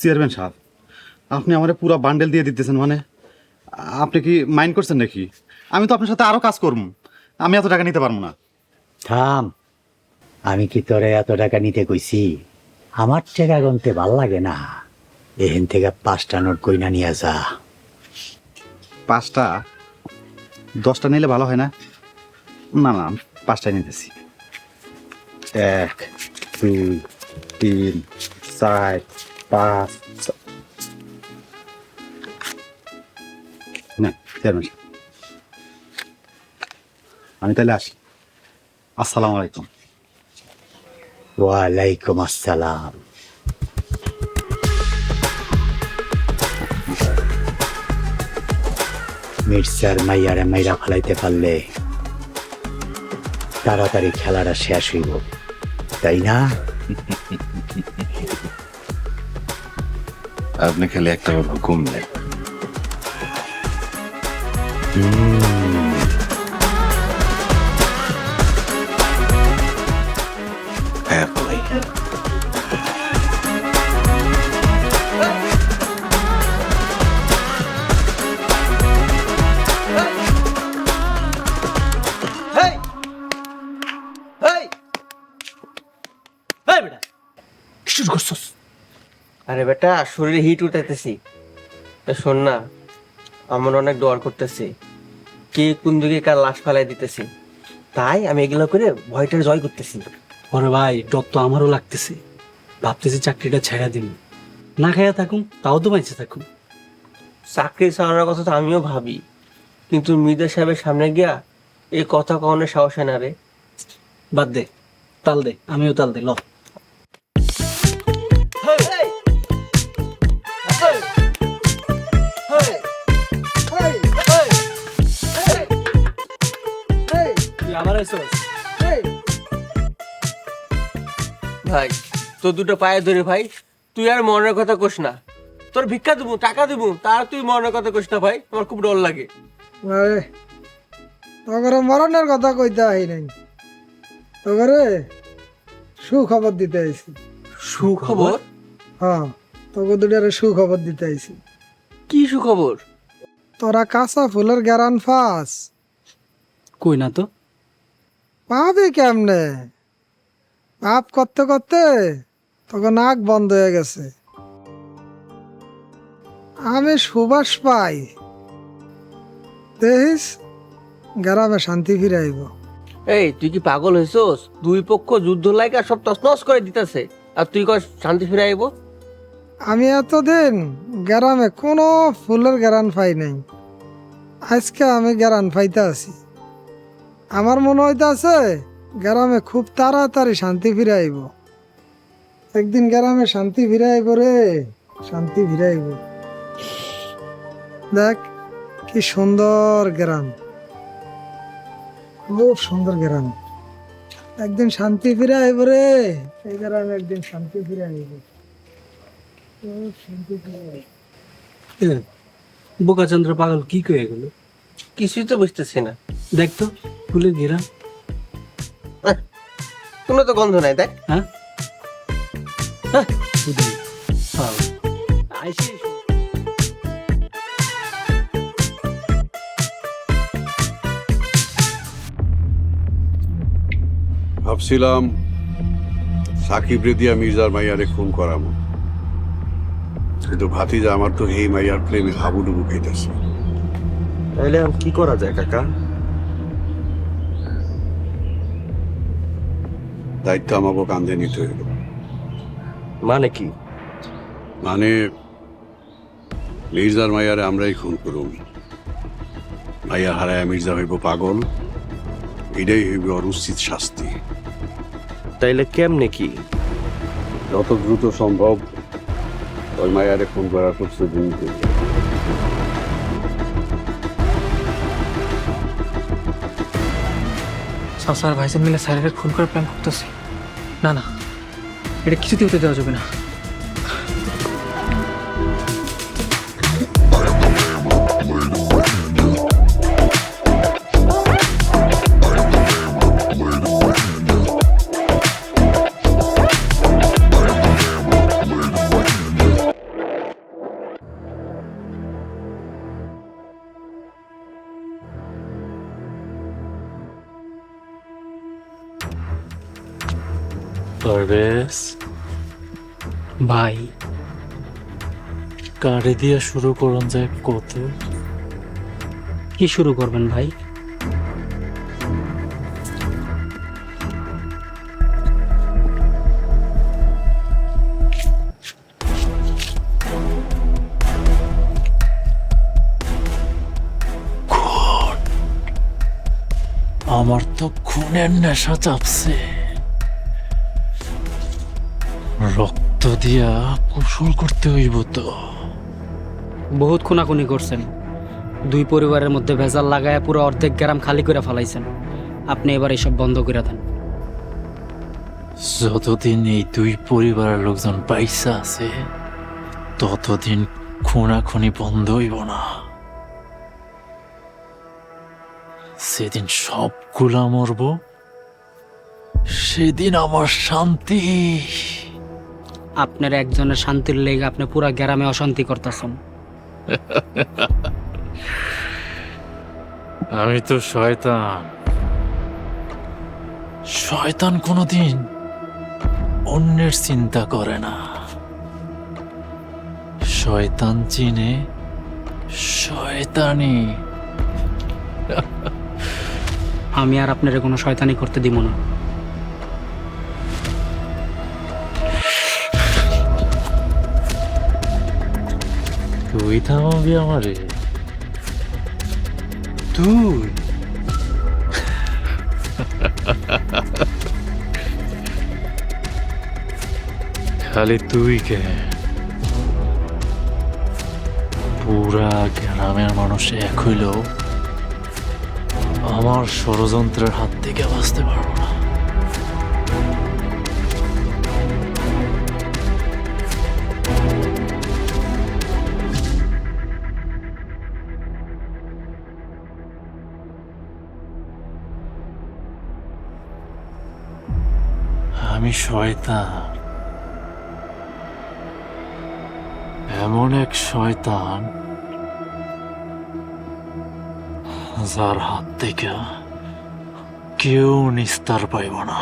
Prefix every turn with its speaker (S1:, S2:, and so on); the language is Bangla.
S1: চেয়ারম্যান সাহেব আপনি আমার পুরো বান্ডেল দিয়ে দিতেছেন মানে আপনি কি মাইন্ড করছেন নাকি? আমি তো আপনার সাথে আরও কাজ করব। আমি এত টাকা নিতে পারব না।
S2: থাম। আমি কি তোরে এত টাকা নিতে কইছি? আমার টাকা গুনতে ভালো লাগে না। এখান থেকে পাঁচটা নোট কইনা নিয়ে যা।
S1: পাঁচটা? দশটা নিলে ভালো হয় না? না না আমি পাঁচটাই নিতেছি। এক দুই তিন চার পাঁচ না চেয়ারম্যান আমি তাহলে আসি। আসসালামু আলাইকুম।
S2: ওয়ালাইকুম আসসালাম। মির্জার মাইয়ারে মাইরা ফেলাইতে পারলে তাড়াতাড়ি খেলাটা শেষ হইব, তাই না?
S3: আপনি খালি একটা বার হুকুম নেন হ্যাঁ ভাই
S4: হেই হেই হেই বেটা কি শুরু করছস
S5: আরে বেটা শরীরে হিট উঠাইতেছি। শোন না আমার অনেক ডর করতেছে। কে কোন দিকে কার লাশ ফেলাই দিতেছি। তাই আমি এগুলো করে ভয়টার জয় করতেছি।
S4: ওরে ভাই ডর তো আমারও লাগতেছে। ভাবতেছি চাকরিটা ছেড়া দিন। না খাইয়া থাকুন তাও তো বাইচে থাকুন
S5: চাকরি চালানোর কথা তো আমিও ভাবি। কিন্তু মির্জা সাহেবের সামনে গিয়া এই কথা কখনো সাহস হয় না রে।
S4: বাদ দে তাল দে আমিও তাল দে ল।
S5: ভাই তোর দুটো পায়ে ধরে ভাই তুই আর মনের কথা কোস না। তোর ভিক্ষা দেবো টাকা দেবো তার তুই মনের কথা কোস না ভাই আমার খুব ডর লাগে।
S6: আরে তগরে মরণের কথা কইতে আই নাই। তগরে সুখবর দিতে আইছি।
S5: সুখবর?
S6: হ্যাঁ তোকে দুটারে সুখবর দিতে আইছি।
S5: কি সুখবর?
S6: তোরা কাঁচা ফুলের গ্যারান ফাস।
S4: কই না তো?
S6: পাবে কেমনে? পাপ করতে করতে তখন নাক বন্ধ হয়ে গেছে। আমি সুবাস পাই। দেখিস গ্রামে শান্তি ফিরে আইব
S5: এই তুই কি পাগল হয়েছস দুই পক্ষ যুদ্ধ লাগা সব তছনছ করে দিতেছে। আর তুই কয় শান্তি ফিরে আইব
S6: আমি এতদিন গ্রামে কোনো ফুলের গ্যারান পাই নাই। আজকে আমি গ্যারান পাইতে আছি। আমার মনে হইতাছে গ্রামে খুব তাড়াতাড়ি শান্তি ফিরে আইব। একদিন গ্রামে শান্তি ফিরে আইব রে শান্তি ফিরে আইব। দেখ কি সুন্দর গ্রাম। খুব সুন্দর গ্রাম। একদিন শান্তি ফিরে আইব রে এই গ্রামে একদিন শান্তি ফিরে আইব। শান্তি ফিরে আইব।
S4: বোকাচন্দ্র পাগল কি কয়ে গেল
S5: কিছুই তো বুঝতেছি না।
S4: দেখ তো ফুলের ঘেরা।
S5: কোনো তো গন্ধ নাই দেখ
S4: হ্যাঁ? হ্যাঁ, বুঝলি।
S3: ভাবছিলাম সাকিব রেদিয়া মির্জার মাইয়ারে খুন করাবো। কিন্তু ভাতিজা আমার তো এই মাইয়ার প্রেমে হাবুডুবু খাইতেছে
S7: তাহলে এখন কি করা যায় কাকা?
S3: দায়িত্ব আমাকে কান্দে নিতে হইল।
S7: মানে কি?
S3: মানে মির্জার মাইয়ারে আমরাই খুন করুম। মাইয়া হারায় মির্জা হইব পাগল এটাই হইব ওর উচিত শাস্তি।
S7: তাইলে কেমনে কি?
S3: যত দ্রুত সম্ভব ওই মায়ারে খুন করার প্রস্তুতি নিতে।
S8: সাসার ভাইজান মিলে স্যারের খুন করে প্ল্যান করতেছে। না না। এটা কিছুতে হতে দেওয়া যাবে না।
S9: পারভেজ
S4: ভাই
S9: কারে দিয়া শুরু করুন যায় কত
S4: কি শুরু করবেন ভাই?
S9: আমার তো খুনের নেশা চাপছে। রক্ত দিয়া কুশল করতে হইব তো।
S4: বহুত খুনাখুনি করছেন। দুই পরিবারের মধ্যে ভেজাল লাগায় পুরো অর্ধেক গ্রাম খালি করে ফেলাইছেন। আপনি এবার এসব বন্ধ করে দেন।
S9: যতদিন এই দুই পরিবারের লোকজন পাইসা আছে ততদিন খুনাখুনি বন্ধ হইব না। সেদিন সবগুলা মরব সেদিন আমার শান্তি।
S4: আপনার একজনের শান্তির লেগে আপনি পুরা গ্রামে অশান্তি করতেছেন।
S9: আমি তো শয়তান। শয়তান কোনোদিন অন্যের চিন্তা করে না। শয়তান চিনে শয়তানি।
S4: আমি আর আপনার কোনো শয়তানি করতে দিব না।
S9: তুই থামাবি আমারে তুই খালি তুই কে? পুরা গ্রামের মানুষ এক হইলেও আমার ষড়যন্ত্রের হাত থেকে বাঁচতে পারব আমি শয়তান। এমন এক শয়তান যার হাত থেকে কেউ নিস্তার পাইব না।